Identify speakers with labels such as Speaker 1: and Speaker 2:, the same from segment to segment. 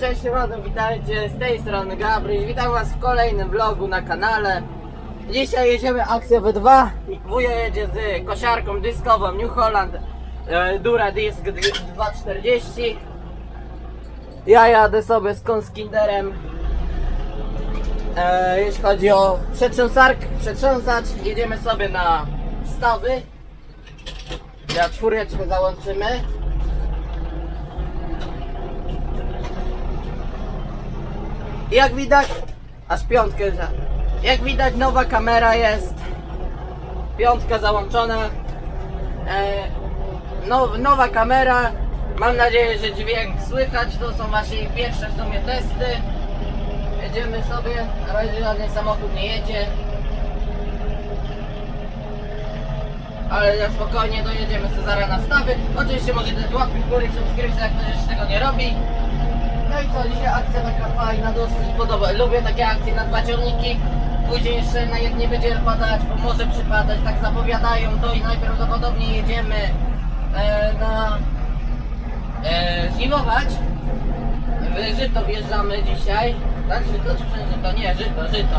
Speaker 1: Cześć, siemano, witajcie, z tej strony Gabryś, witam was w kolejnym vlogu na kanale. Dzisiaj jedziemy akcję we dwa, wujo jedzie z kosiarką dyskową New Holland e, Dura Disc 240 Ja jadę sobie z Konskinderem e, Jeśli chodzi o przetrząsarkę, przetrząsacz, jedziemy sobie na stawy. Ja czwóreczkę załączymy Jak widać, aż piątkę za. Jak widać, nowa kamera jest. Piątka załączona. E, now, nowa kamera. Mam nadzieję, że dźwięk słychać. To są właśnie pierwsze w sumie testy. Jedziemy sobie. Na razie żaden samochód nie jedzie. Ale na spokojnie dojedziemy Cezara na stawy. Oczywiście może dać łapki w górę i subskrypcję, jak ktoś jeszcze tego nie robi. I co, dzisiaj akcja taka fajna, dosyć podoba. Lubię takie akcje na dwa ciągniki. Później jeszcze na jak nie będzie padać, bo może przypadać, tak zapowiadają to i najprawdopodobniej jedziemy e, na e, żniwować. W Żyto wjeżdżamy dzisiaj. Tak, Żyto czy Żyto? Nie, Żyto, Żyto.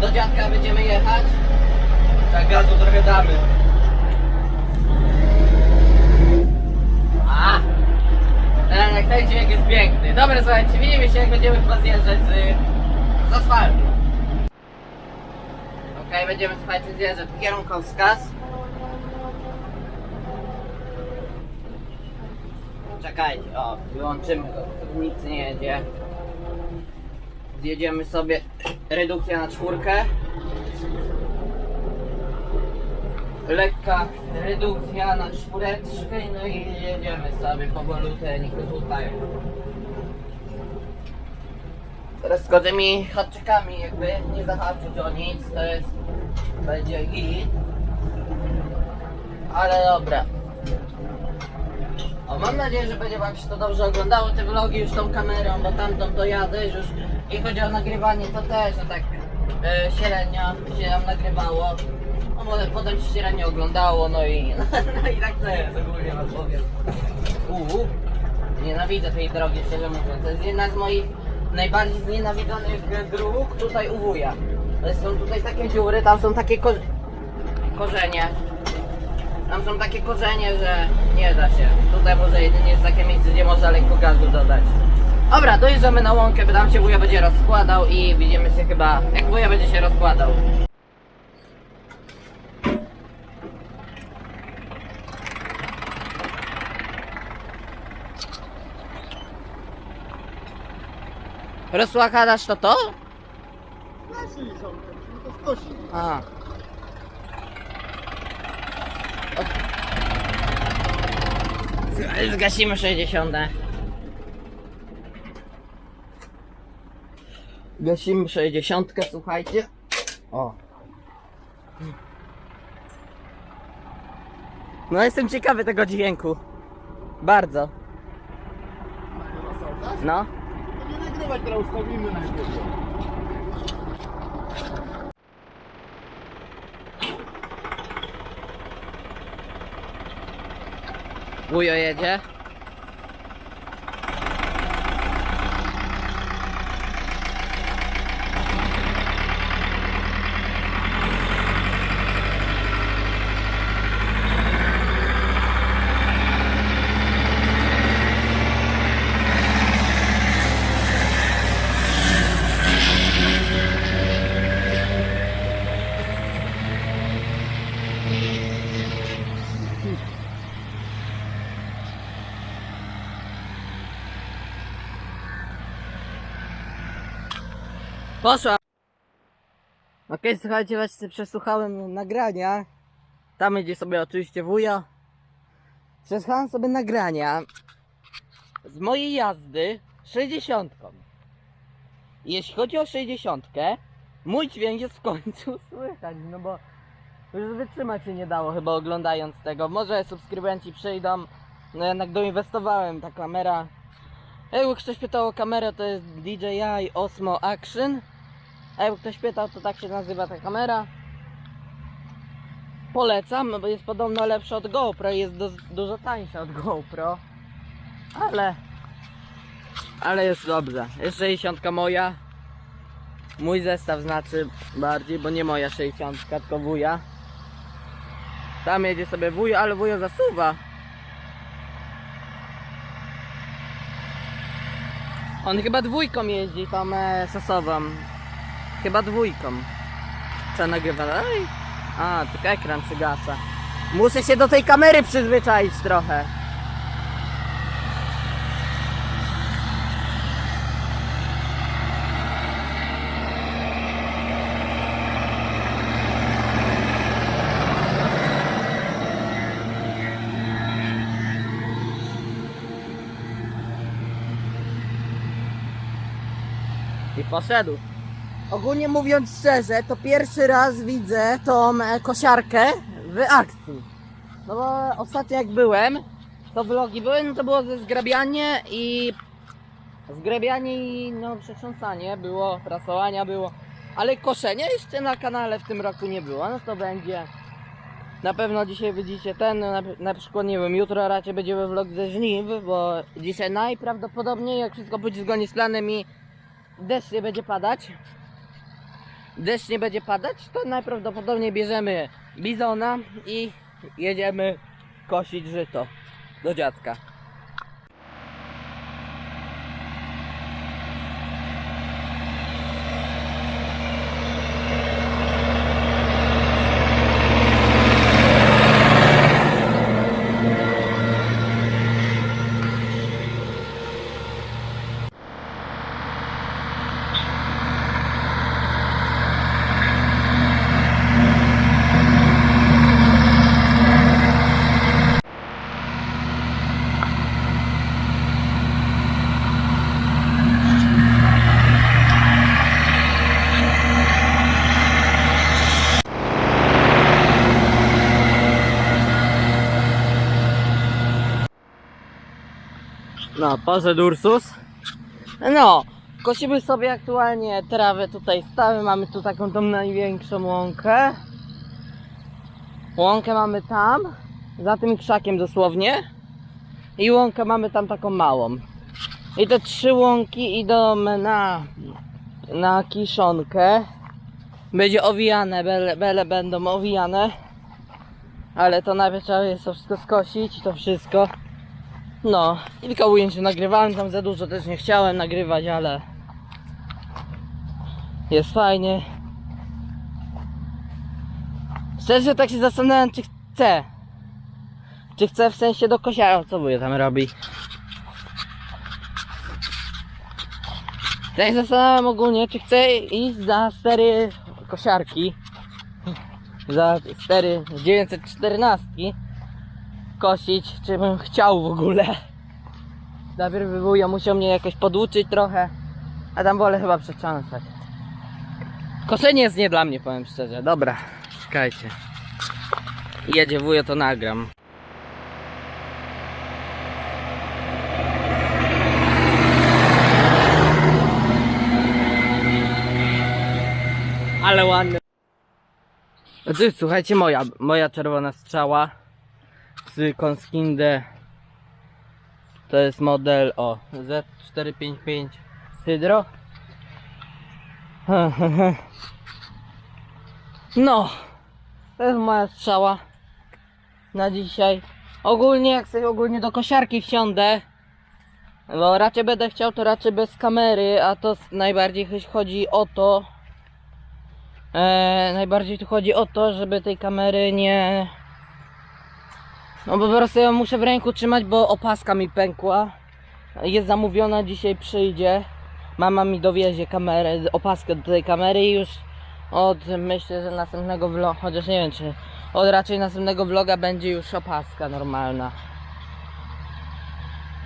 Speaker 1: Do dziadka będziemy jechać. Tak, gazu trochę damy. A! Jak ten dźwięk jest piękny. Dobra, słuchajcie, widzimy się jak będziemy chyba zjeżdżać z, z asfaltu. Okej, będziemy słuchajcie zjeżdżać kierunkowskaz. Czekajcie, o, wyłączymy go, nic nie jedzie. Zjedziemy sobie redukcja na czwórkę. Lekka redukcja na czwóreczkę, no i jedziemy sobie powoluteńko tutaj. Teraz tylko tymi haczykami jakby nie zahaczyć o nic, to jest, będzie git. Ale dobra. O, mam nadzieję, że będzie wam się to dobrze oglądało, te vlogi już tą kamerą, bo tamtą dojadę, już jeśli chodzi o nagrywanie, to też, no tak e, średnio się tam nagrywało. Potem się średnio oglądało, no i, no i tak to jest ogólnie wam powiem. Uuu, nienawidzę tej drogi, szczerze mówiąc. To jest jedna z moich najbardziej znienawidzonych dróg tutaj u wuja. To Są tutaj takie dziury, tam są takie ko korzenie. Tam są takie korzenie, że nie da się. Tutaj może jedynie jest takie miejsce, gdzie można lekko gazu dodać. Dobra, dojeżdżamy na łąkę, bo tam się wuja będzie rozkładał i widzimy się chyba, jak wuja będzie się rozkładał. Rozłachadasz to to?
Speaker 2: Nasi są, to skosi.
Speaker 1: A. Zgasimy 60. Gasimy 60, słuchajcie. O. No jestem ciekawy tego dźwięku. Bardzo. No.
Speaker 2: Teraz ustawimy najpierw.
Speaker 1: Wujo jedzie. Poszła. Okej, słuchajcie, właśnie przesłuchałem nagrania. Tam idzie sobie oczywiście wuja. Przesłuchałem sobie nagrania z mojej jazdy 60. Jeśli chodzi o 60, mój dźwięk jest w końcu słychać, no bo już wytrzymać się nie dało chyba oglądając tego. Może subskrybenci przyjdą, no jednak doinwestowałem ta kamera. Jakby ktoś pytał o kamerę, to jest DJI Osmo Action. A jakby ktoś pytał, to tak się nazywa ta kamera. Polecam, bo jest podobno lepsza od GoPro i jest du- dużo tańsza od GoPro. Ale Ale jest dobrze. Jest 60 moja. Mój zestaw znaczy bardziej, bo nie moja 60, tylko wuja. Tam jedzie sobie wujo, ale wujo zasuwa. On chyba dwójką jeździ, tą e. Chyba dwójką. Co nagrywa? A, tylko ekran przygasa. Muszę się do tej kamery przyzwyczaić trochę. I poszedł. Ogólnie mówiąc szczerze, to pierwszy raz widzę tą e, kosiarkę w akcji. No bo ostatnio jak byłem, to vlogi były, no to było ze zgrabianie i zgrabianie i no przetrząsanie było, prasowania było, ale koszenia jeszcze na kanale w tym roku nie było, no to będzie na pewno dzisiaj widzicie ten, na, na przykład nie wiem, jutro raczej będzie vlog ze żniw, bo dzisiaj najprawdopodobniej jak wszystko pójdzie zgodnie z planem i deszcz nie będzie padać, deszcz nie będzie padać, to najprawdopodobniej bierzemy bizona i jedziemy kosić żyto do dziadka. No, poszedł Ursus. No, kosimy sobie aktualnie trawę tutaj stały. Mamy tu taką tą największą łąkę. Łąkę mamy tam, za tym krzakiem dosłownie. I łąkę mamy tam taką małą. I te trzy łąki idą na, na kiszonkę. Będzie owijane, bele, bele będą owijane. Ale to najpierw trzeba jest to wszystko skosić, to wszystko. No, kilka ujęć nagrywałem, tam za dużo też nie chciałem nagrywać, ale jest fajnie. Szczerze tak się zastanawiam, czy chcę. Czy chcę w sensie do kosiara, co wuja tam robi. Tak się zastanawiam ogólnie, czy chcę iść za stery kosiarki. Za stery 914 kosić, czy bym chciał w ogóle. Najpierw wuja musiał mnie jakoś poduczyć trochę, a tam wolę chyba przetrząsać. Koszenie jest nie dla mnie, powiem szczerze. Dobra, czekajcie. Jedzie wujo, to nagram. Ale ładny. Znaczy, słuchajcie, moja, moja czerwona strzała z Konskinde. To jest model o Z455 Hydro? No to jest moja strzała na dzisiaj. Ogólnie jak sobie ogólnie do kosiarki wsiądę bo raczej będę chciał to raczej bez kamery a to najbardziej chodzi o to e, najbardziej tu chodzi o to żeby tej kamery nie no po prostu ja muszę w ręku trzymać, bo opaska mi pękła. Jest zamówiona, dzisiaj przyjdzie. Mama mi dowiezie kamerę, opaskę do tej kamery i już od myślę, że następnego vloga, chociaż nie wiem czy od raczej następnego vloga będzie już opaska normalna.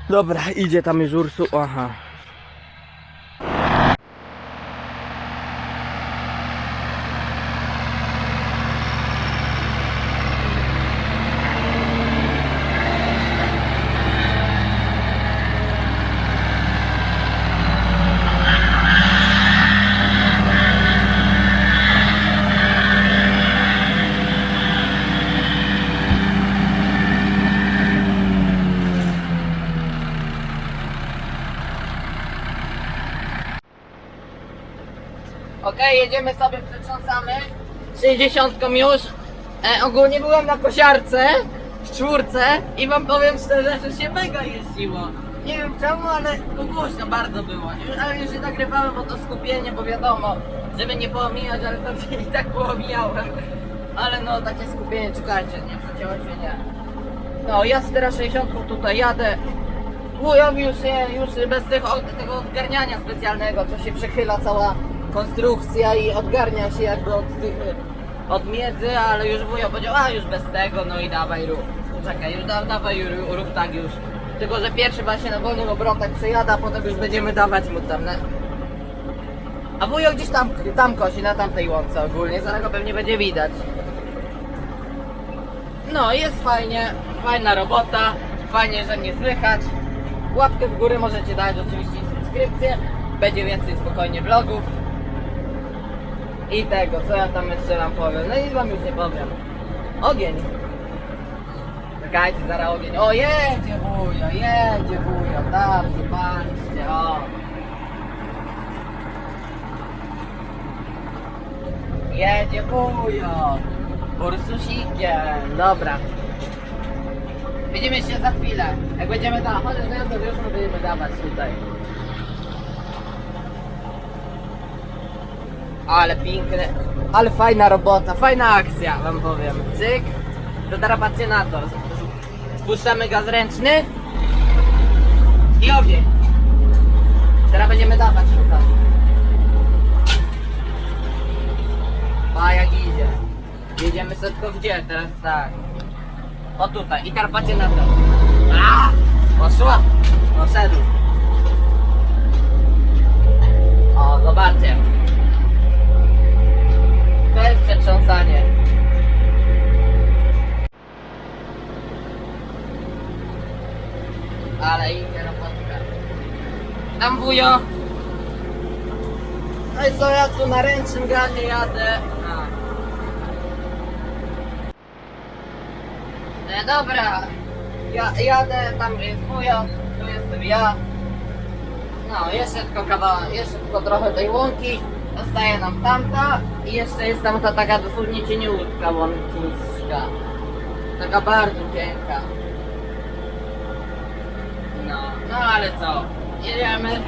Speaker 1: Dobra, idzie tam już Ursu, aha. Jedziemy sobie, przetrząsamy. 60 już. E, ogólnie byłem na kosiarce w czwórce i wam powiem szczerze, że się mega jeździło. Nie wiem czemu, ale głośno bardzo było. Już, ale już nie nagrywałem, bo to skupienie, bo wiadomo, żeby nie poomijać, ale to i tak poomijałem. Ale no, takie skupienie, czekajcie, nie przecięło się, nie. No, ja z teraz 60 tutaj jadę. Wujowi już nie, już bez tych, tego odgarniania specjalnego, co się przechyla cała konstrukcja i odgarnia się jakby od tych, od miedzy, ale już wujo powiedział, a już bez tego, no i dawaj rób. Czekaj, już da, dawaj rób, tak już. Tylko, że pierwszy właśnie na wolnych obrotach przejada, potem już będziemy dawać mu tam, ne? A wujo gdzieś tam, tam kosi, na tamtej łące ogólnie, zaraz go pewnie będzie widać. No, jest fajnie, fajna robota, fajnie, że nie słychać. Łapkę w górę możecie dać, oczywiście subskrypcję. Będzie więcej spokojnie vlogów. I tego, co ja tam jeszcze wam powiem. No i wam już nie powiem. Ogień. Czekajcie, zaraz ogień. O, jedzie wujo, jedzie wujo, tam, zobaczcie, o. Jedzie wujo. Ursusikiem, dobra. Widzimy się za chwilę. Jak będziemy tam, chociaż no to już będziemy dawać tutaj. Ale piękne, ale fajna robota, fajna akcja, wam powiem. Cyk. Patrzcie na. Spuszczamy gaz ręczny. I ogień. Teraz będziemy dawać tutaj. A jak idzie. Jedziemy sobie tylko gdzie? Teraz tak. O tutaj. I patrzcie na to. Poszła. Poszedł. O, zobaczcie. To jest przetrząsanie. Ale idzie robotka. Tam wujo. No i co ja tu na ręcznym gazie jadę? E, dobra. Ja, jadę, tam jest wujo, tu jestem ja. No, jeszcze tylko kawałek, jeszcze tylko trochę tej łąki. Zostaje nam tamta i jeszcze jest tam ta taka dosłownie cieniutka łąkińska. Taka bardzo cienka. No, no ale co? Jedziemy.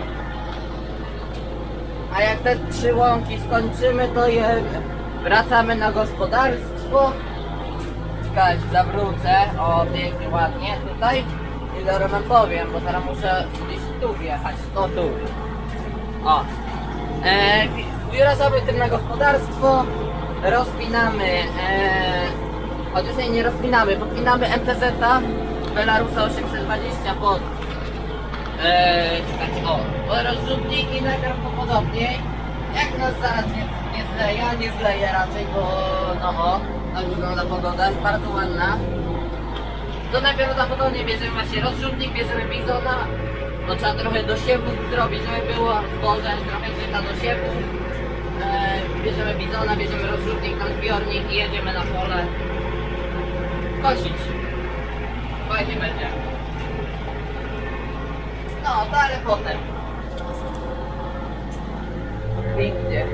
Speaker 1: A jak te trzy łąki skończymy, to je wracamy na gospodarstwo. Czekajcie, zawrócę. O, pięknie, ładnie tutaj. I zaraz powiem, bo teraz muszę gdzieś tu wjechać. O, tu. O. E, sobie tym na gospodarstwo. Rozpinamy. E, chociaż nie, nie rozpinamy. Podpinamy MTZ-a Belarusa 820 pod Eee, czekajcie, o, rozrzutniki najprawdopodobniej, jak nas zaraz nie, nie zleje, a nie zleje raczej, bo no o, tak wygląda pogoda, jest bardzo ładna, to najprawdopodobniej bierzemy właśnie rozrzutnik, bierzemy bizona, bo trzeba trochę dosiewu zrobić, żeby było zboże, trochę żyta dosiewu, bierzemy bizona, bierzemy rozrzutnik, tam zbiornik i jedziemy na pole kosić. Fajnie będzie. No, to ale potem. Pięknie.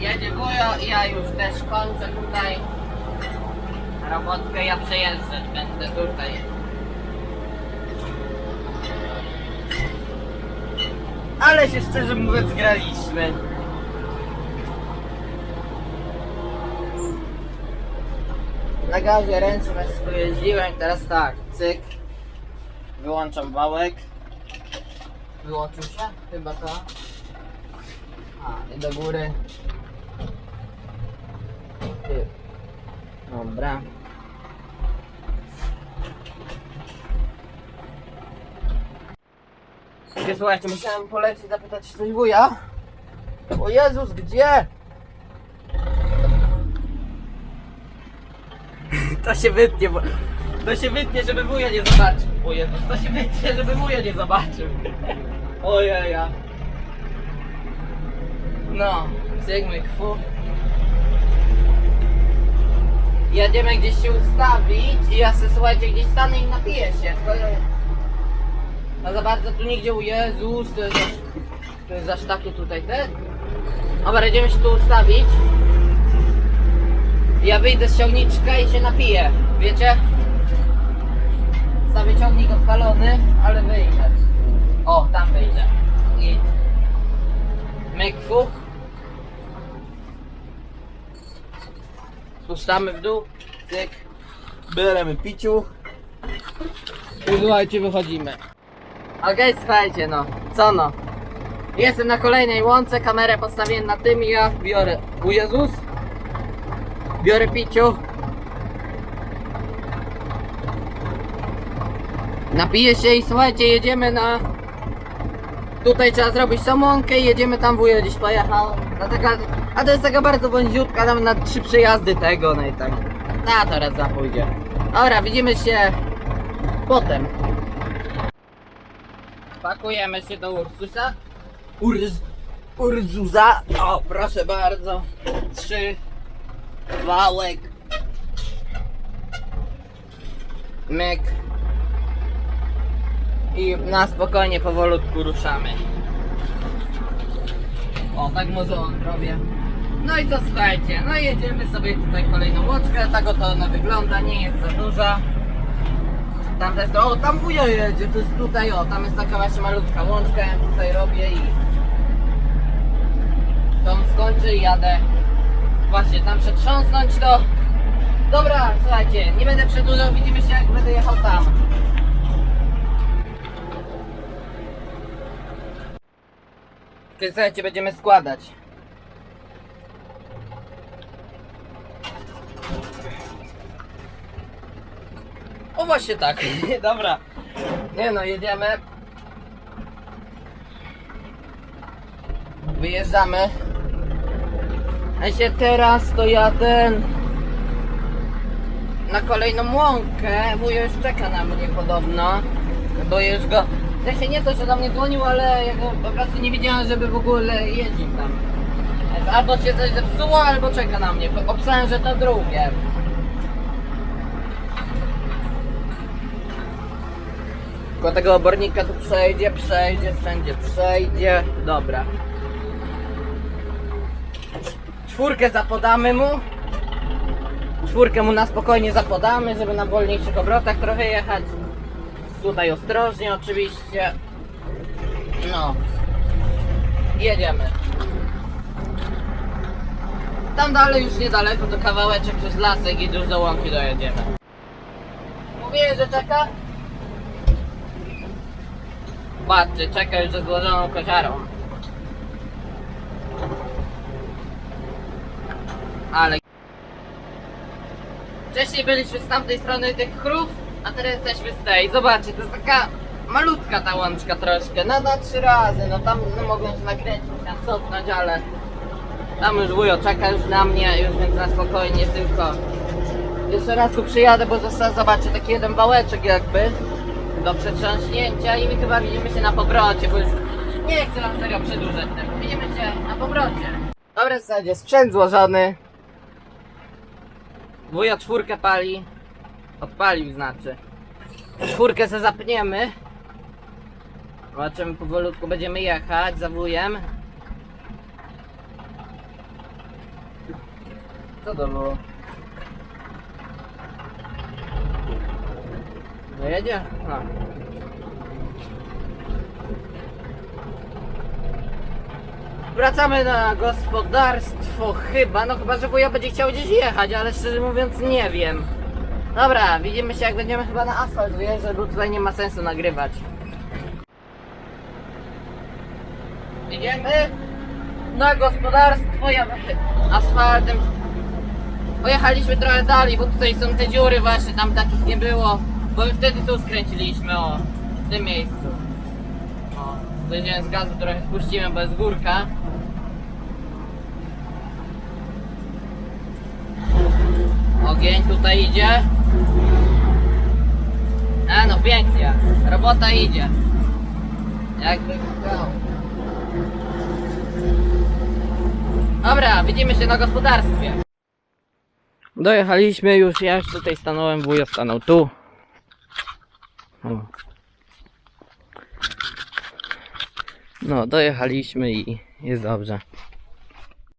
Speaker 1: Jedzie wujo i ja już też kończę tutaj robotkę, ja przejeżdżać będę tutaj. Ale się szczerze mówiąc graliśmy. Na gazie ręcznym pojeździłem, teraz tak, cyk. Wyłączam wałek. Wyłączył się? Chyba to. A, i do góry. Dobra. Gdzie, słuchajcie, musiałem polecieć zapytać coś wuja. O Jezus, gdzie? To się wytnie, bo... To się wytnie, żeby wuja nie zobaczył. O Jezus, to się wytnie, żeby wuja nie zobaczył. Ojeja. No, cygmy kwu. Jedziemy gdzieś się ustawić i ja słuchajcie gdzieś stanę i napiję się. No za bardzo tu nigdzie, u Jezus, to jest aż, to jest aż takie tutaj te. Dobra, jedziemy się tu ustawić. Ja wyjdę z ciągniczka i się napiję, wiecie? Stawię ciągnik odpalony, ale wyjdę. O, tam wyjdę. I myk fuch. Spuszczamy w dół. Cyk. Bieremy piciu. I słuchajcie, wychodzimy. Okej, słuchajcie, no. Co no? Jestem na kolejnej łące, kamerę postawiłem na tym i ja biorę. U Jezus. Biorę piciu. Napiję się i słuchajcie, jedziemy na... Tutaj trzeba zrobić tą łąkę i jedziemy tam wujo gdzieś pojechał. Taka... A to jest taka bardzo wąziutka, tam na trzy przejazdy tego, no i tak. Na to raz za pójdzie. Dobra, widzimy się potem. Pakujemy się do Ursusa. Urz... Urzuza. O, proszę bardzo. Trzy. Wałek. Myk. I na spokojnie, powolutku ruszamy. O, tak może on robię. No i co słuchajcie, no jedziemy sobie tutaj kolejną łączkę, tak oto ona wygląda, nie jest za duża. Tam to jest, o tam wuja jedzie, to jest tutaj, o tam jest taka właśnie malutka łączka, ja tutaj robię i tą skończę i jadę właśnie tam przetrząsnąć to. Dobra, słuchajcie, nie będę przedłużał, widzimy się jak będę jechał tam. Ty słuchajcie, będziemy składać. O właśnie tak, dobra. Nie no, jedziemy. Wyjeżdżamy. A się teraz to jadę na kolejną łąkę. Wujo już czeka na mnie podobno. Bo już go. W sensie nie to, że do mnie dzwonił, ale po prostu nie widziałem, żeby w ogóle jeździł tam. Więc albo się coś zepsuło, albo czeka na mnie. Obstałem, że to drugie. Tylko tego obornika tu przejdzie, przejdzie, wszędzie przejdzie. Dobra. Czwórkę zapodamy mu. Czwórkę mu na spokojnie zapodamy, żeby na wolniejszych obrotach trochę jechać. Tutaj ostrożnie oczywiście. No. Jedziemy. Tam dalej już niedaleko to kawałeczek przez lasek i już do łąki dojedziemy. Mówię, że czeka? Patrzcie, czeka już ze złożoną kosiarą. Ale... Wcześniej byliśmy z tamtej strony tych chrów, a teraz jesteśmy z tej. Zobaczcie, to jest taka malutka ta łączka troszkę. No na trzy razy, no tam no, mogłem się nakręcić, tam cofnąć, ale... Tam już wujo czeka już na mnie, już więc na spokojnie tylko... Jeszcze raz tu przyjadę, bo zobaczcie, taki jeden wałeczek jakby do przetrząśnięcia i my chyba widzimy się na powrocie, bo już nie chcę wam serio przedłużać tego. Widzimy się na powrocie. Dobra, w zasadzie sprzęt złożony. Wuja czwórkę pali. Odpalił znaczy. Czwórkę se zapniemy. Zobaczymy powolutku będziemy jechać za wujem. Co to było? Jedzie? No. Wracamy na gospodarstwo chyba, no chyba, że wuja będzie chciał gdzieś jechać, ale szczerze mówiąc nie wiem. Dobra, widzimy się jak będziemy chyba na asfalt wyjeżdżać, bo tutaj nie ma sensu nagrywać. Idziemy na gospodarstwo, ja asfaltem Pojechaliśmy trochę dalej, bo tutaj są te dziury właśnie, tam takich nie było. Bo my wtedy tu skręciliśmy, o, w tym miejscu. O, wyjdziemy z gazu, trochę spuściłem, bo jest górka. Ogień tutaj idzie. A no pięknie, robota idzie. Jakby chciał. Dobra, widzimy się na gospodarstwie. Dojechaliśmy już, ja już tutaj stanąłem, wuja stanął tu. O. No, dojechaliśmy i jest dobrze.